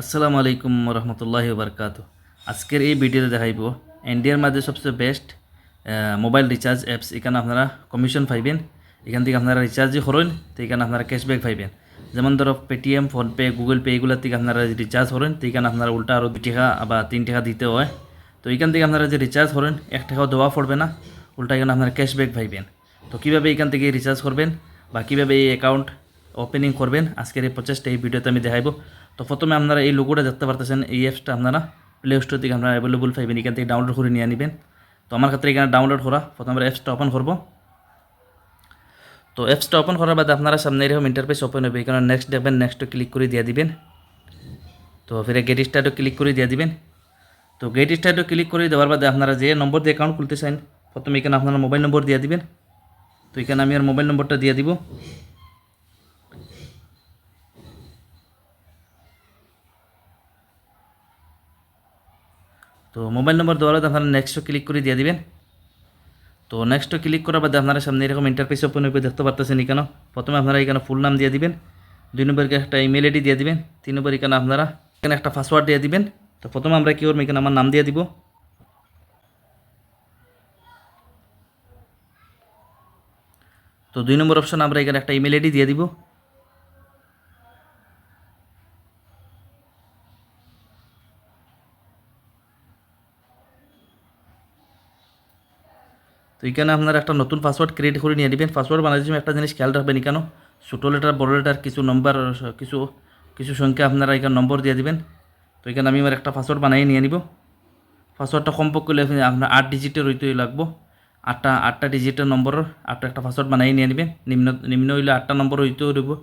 আসসালামু আলাইকুম রহমতুল্লাহ বরকাত আজকের এই ভিডিওতে দেখাইব ইন্ডিয়ার মাঝে সবচেয়ে বেস্ট মোবাইল রিচার্জ অ্যাপস এখানে আপনারা কমিশন পাইবেন, এখান থেকে আপনারা রিচার্জই করেন, তো এখানে আপনারা ক্যাশব্যাক পাইবেন। যেমন ধরো পেটিএম ফোনপে গুগল পে এগুলোর থেকে আপনারা রিচার্জ করেন, তো এখানে আপনারা উল্টা আরও দুই টাকা বা তিন টাকা দিতে হয়। তো এখান থেকে আপনারা যে রিচার্জ করেন, এক টাকাও দেওয়া পড়বে না, উল্টা এখানে আপনারা ক্যাশব্যাক পাইবেন। তো কীভাবে এখান থেকে রিচার্জ করবেন বা কীভাবে এই অ্যাকাউন্ট ওপেনিং করবেন। আজকের এই প্রচেষ্টা, এই ভিডিওতে আমি দেখাইব। তো প্রথমে আপনারা এই লোগোটা দেখতে পারতেছেন, এই অ্যাপসটা আপনারা প্লে স্টোর থেকে আপনারা অ্যাভেলেবল পাইবেন এখান থেকে ডাউনলোড করে নিয়ে নেবেন। তো আমার ক্ষেত্রে এখানে ডাউনলোড করা, প্রথমে আমরা অ্যাপসটা ওপেন করব। তো অ্যাপসটা ওপেন করার বাদে আপনারা সামনে এরকম ইন্টারফেস ওপেন হবে এখানে নেক্সট দেখবেন নেক্সটে ক্লিক করে দিয়ে দিবেন। তো ফিরে গেট স্টার্টও ক্লিক করে দিয়ে দিবেন। তো গেট স্টার্টও ক্লিক করে দেওয়ার বাদে আপনারা যে নম্বর দিয়ে অ্যাকাউন্ট খুলতে চান, প্রথমে এখানে আপনারা মোবাইল নম্বর দিয়ে দিবেন। তো এখানে আমি আর মোবাইল নম্বরটা দিয়ে দিব। তো মোবাইল নম্বর দেওয়ার আপনারা নেক্সটও ক্লিক করে দিয়ে দিবেন। তো নেক্সটও ক্লিক করার বাদে আপনারা সামনে এরকম ইন্টারফেস ওপেন হবে দেখতে পারতেছেন এখানে প্রথমে আপনারা এখানে ফুল নাম দিয়ে দিবেন। দুই নম্বরকে একটা ইমেল আইডি দিয়ে দিবেন। তিন নম্বর এখানে আপনারা এখানে একটা পাসওয়ার্ড দিয়ে দিবেন। তো প্রথমে আমরা কী করব, এখানে আমার নাম দিয়ে দিব। তো দুই নম্বর অপশন আমরা এখানে একটা ইমেল আইডি দিয়ে দিব। তো এখানে আপনারা একটা নতুন পাসওয়ার্ড ক্রিয়েট করে নিয়ে নেবেন। পাসওয়ার্ড বানানোর সময় একটা জিনিস খেয়াল রাখবেন কেন ছোটো লেটার বড় লেটার কিছু নম্বর কিছু কিছু সংখ্যা আপনারা এখানে নম্বর দিয়ে দিবেন। তো এখানে আমি আমার একটা পাসওয়ার্ড বানিয়ে নিয়ে নিব। পাসওয়ার্ডটা কমপক্ষে আপনার আট ডিজিটের হইতে লাগবো। আটটা আটটা ডিজিটের নম্বরের আটটা একটা পাসওয়ার্ড বানিয়ে নিয়ে নেবেন। নিম্ন নিম্ন হইলে আটটা নম্বর হইতেও দেবো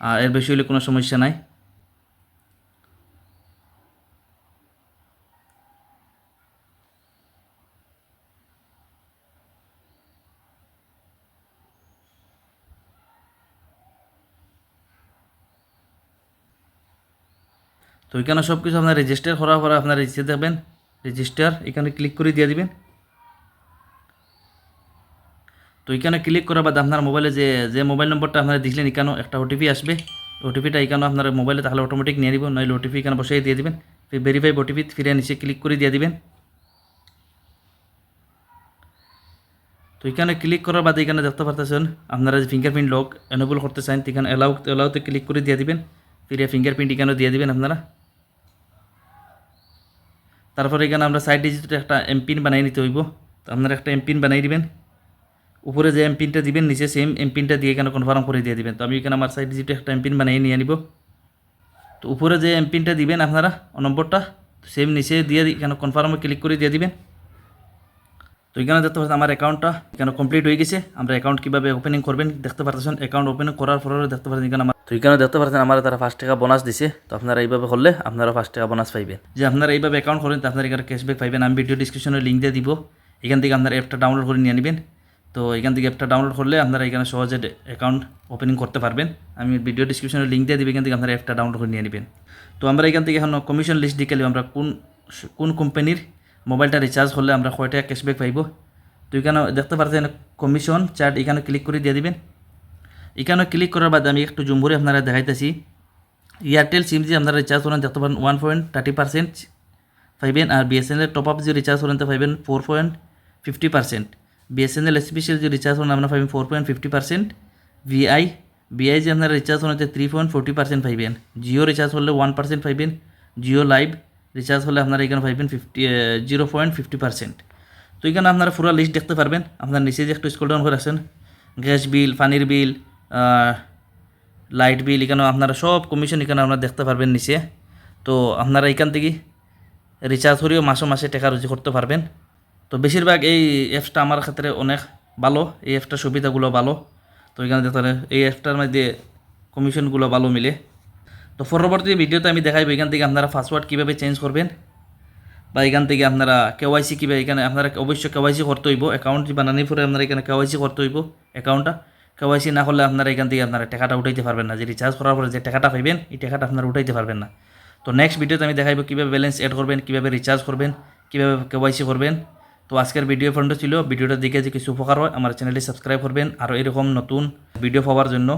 আর এর বেশি হইলে কোনো সমস্যা নাই। তো এখানে সব কিছু আপনার রেজিস্টার করার পরে আপনার রেজিস্টার দেখবেন রেজিস্টার এখানে ক্লিক করে দিয়ে দিবেন। তো এখানে ক্লিক করার বাদে আপনার মোবাইলে যে যে মোবাইল নম্বরটা আপনারা দিয়েছিলেন এখানেও একটা ওটিপি আসবে। ওটিপিটা এখানে আপনার মোবাইলে তাহলে অটোমেটিক নিয়ে নিব নইলে ওটিপি এখানে বসিয়ে দিয়ে দিবেন। ভেরিফাই ওটিপি ফিরে নিচে ক্লিক করে দিয়ে দিবেন। তো এখানে ক্লিক করার বাদে এখানে দেখতে পারতেছেন, আপনারা যে ফিঙ্গারপ্রিন্ট লক এনেবল করতে চান, এখানে অ্যালাউ অ্যালাউতে ক্লিক করে দিয়ে দিবেন। ফিরে ফিঙ্গারপ্রিন্ট এখানেও দিয়ে দিবেন আপনারা। তারপরে এখানে আমরা সাইড ডিজিটে একটা এমপিন বানিয়ে নিতে হইব। তো আপনারা একটা এমপিন বানিয়ে দিবেন। উপরে যে এমপিনটা দিবেন, নিচে সেম এমপিনটা দিয়ে এখানে কনফার্ম করে দিয়ে দিবেন। তো আমি এখানে আমার সাইড ডিজিটে একটা এমপিন বানিয়ে নিয়ে নিব তো উপরে যে এমপিনটা দিবেন আপনারা নম্বরটা সেম নিচে দিয়ে এখানে কনফার্মে ক্লিক করে দিয়ে দিবেন। তো এখানে দেখতে পাচ্ছেন আমার অ্যাকাউন্টটা এখানে কমপ্লিট হয়ে গেছে। আমরা অ্যাকাউন্ট কীভাবে ওপেনিং করবেন দেখতে পাচ্ছেন অ্যাকাউন্ট ওপেনিং করার পরে দেখতে পাচ্ছেন এখানে আমার তো এখানে দেখতে পাচ্ছেন আমার তারা পাঁচ টাকা বোনাস দিছে। তো আপনারা এইভাবে করলে আপনারা পাঁচ টাকা বোনাস পাইবেন। যে আপনারা এইভাবে অ্যাকাউন্ট করেন, তো আপনারা এখানে ক্যাশব্যাক পাইবেন। আমি ভিডিও ডিসক্রিপশনে লিঙ্ক দিয়ে দিব। এখান থেকে আপনারা অ্যাপটা ডাউনলোড করে নিয়ে নেবেন। তো এখান থেকে অ্যাপটা ডাউনলোড করলে আপনারা এখানে সহজে অ্যাকাউন্ট ওপেনিং করতে পারবেন। আমি ভিডিও ডিসক্রিপশনে লিঙ্ক দিয়ে দিব। এখান থেকে আপনারা অ্যাপটা ডাউনলোড করে নিয়ে নেবেন। তো আমরা এখান থেকে এখন কমিশন লিস্ট দিয়ে আমরা কোন কোন কোম্পানির মোবাইলটা রিচার্জ করলে আমরা কয় টাকা ক্যাশব্যাক পাইব। তো এখানে দেখতে পাচ্ছেন কমিশন চার্ট এখানে ক্লিক করে দিয়ে দিবেন। এখানে ক্লিক করার বাদে আমি একটু জুম করে আপনারা দেখাইতেছি। এয়ারটেল সিম যে আপনারা রিচার্জ করেন, দেখতে পারেন ওয়ান পয়েন্ট থার্টি পার্সেন্ট পাইবেন আর বিএসএনএল টপ আপ যে রিচার্জ করেন পাইবেন four point fifty percent BSNL special যে রিচার্জ করেন আপনারা পাইবেন four point fifty percent Vi Vi যে আপনারা রিচার্জ করেন থ্রি পয়েন্ট ফোর্টি পার্সেন্ট পাইবেন জিও রিচার্জ করলে ওয়ান পার্সেন্ট পাইবেন জিও লাইভ রিচার্জ হলে আপনারা এখানে পাইবেন fifty zero point fifty percent তো এখানে আপনারা পুরো লিস্ট দেখতে পারবেন। আপনার নিচে যে একটু স্কুল ডাউন করে আসেন গ্যাস বিল, পানির বিল লাইট বিল এখানে আপনারা সব কমিশন এখানে আপনারা দেখতে পারবেন নিচে। তো আপনারা এখান থেকে রিচার্জ করেও, মাসে মাসে টাকা রুজি করতে পারবেন। তো বেশিরভাগ এই অ্যাপসটা আমার ক্ষেত্রে অনেক ভালো, এই অ্যাপটার সুবিধাগুলো ভালো। তো এখানে দেখতে এই অ্যাপটার মধ্যে কমিশনগুলো ভালো মিলে। তো পরবর্তী ভিডিওতে আমি দেখাইব এখান থেকে আপনারা পাসওয়ার্ড কীভাবে চেঞ্জ করবেন। বা এখান থেকে আপনারা কেওয়াইসি কীভাবে এখানে, আপনারা অবশ্যই কেওয়াইসি করতে হইব। অ্যাকাউন্ট বানানোর পরে আপনারা এখানে কেওয়াইসি করতে হইব অ্যাকাউন্টটা কেওয়াইসি না করলে আপনারা এখান থেকে আপনারা টাকাটা উঠাইতে পারবেন না। যে রিচার্জ করার পরে যে টাকাটা পাইবেন, এই টাকাটা আপনারা উঠাইতে পারবেন না। তো নেক্সট ভিডিওতে আমি দেখাইব কীভাবে ব্যালেন্স অ্যাড করবেন, কীভাবে রিচার্জ করবেন, কীভাবে কেওয়াইসি করবেন। তো আজকের ভিডিও ফোনটা ছিল। ভিডিওটা দেখে যে কিছু উপকার হয়, আমার চ্যানেলটি সাবস্ক্রাইব করবেন। আর এরকম নতুন ভিডিও পাওয়ার জন্য।